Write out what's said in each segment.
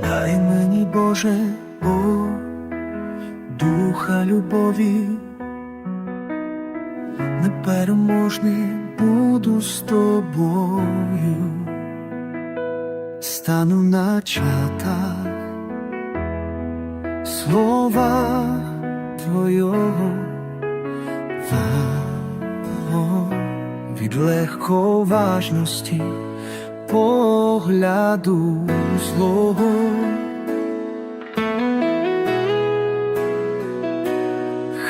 дай мені, Боже, о, духа любові, непереможний буду з тобою, стану на чатах слова Твого від легковажності погляду злого.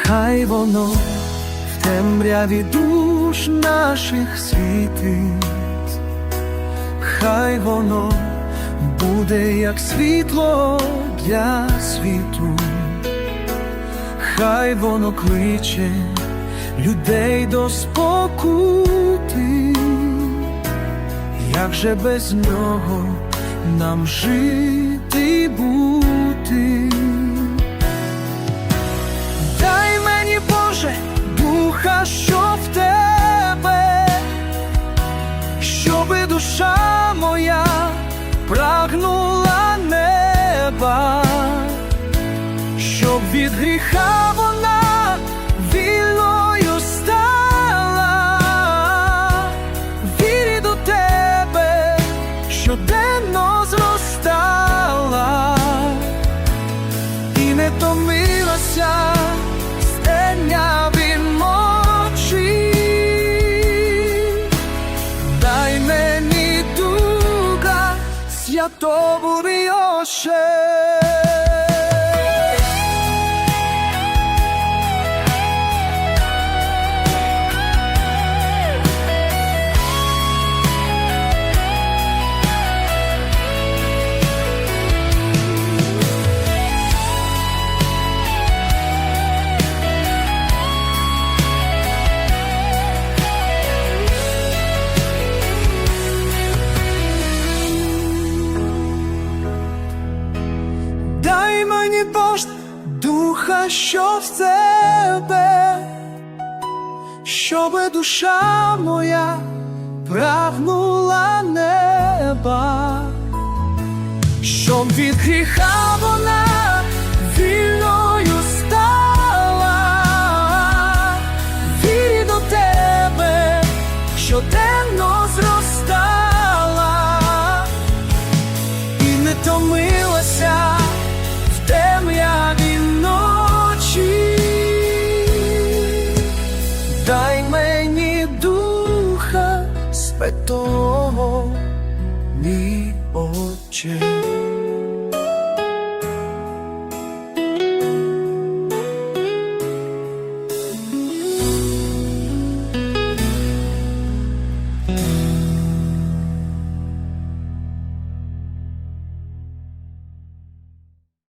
Хай воно в темряві душ наших світить, хай воно буде як світло для світу, хай воно кличе людей до спокути, як же без нього нам жити бути. Дай мені, Боже, духа, що в тебе, щоби душа моя прагнула неба, щоб від гріха তবু শেষ। Що в тебе, щоби душа моя прагнула неба, щоб від гріха вона вільною стала, вірі до тебе, щоденно зростала. І не томилася petto mi oce.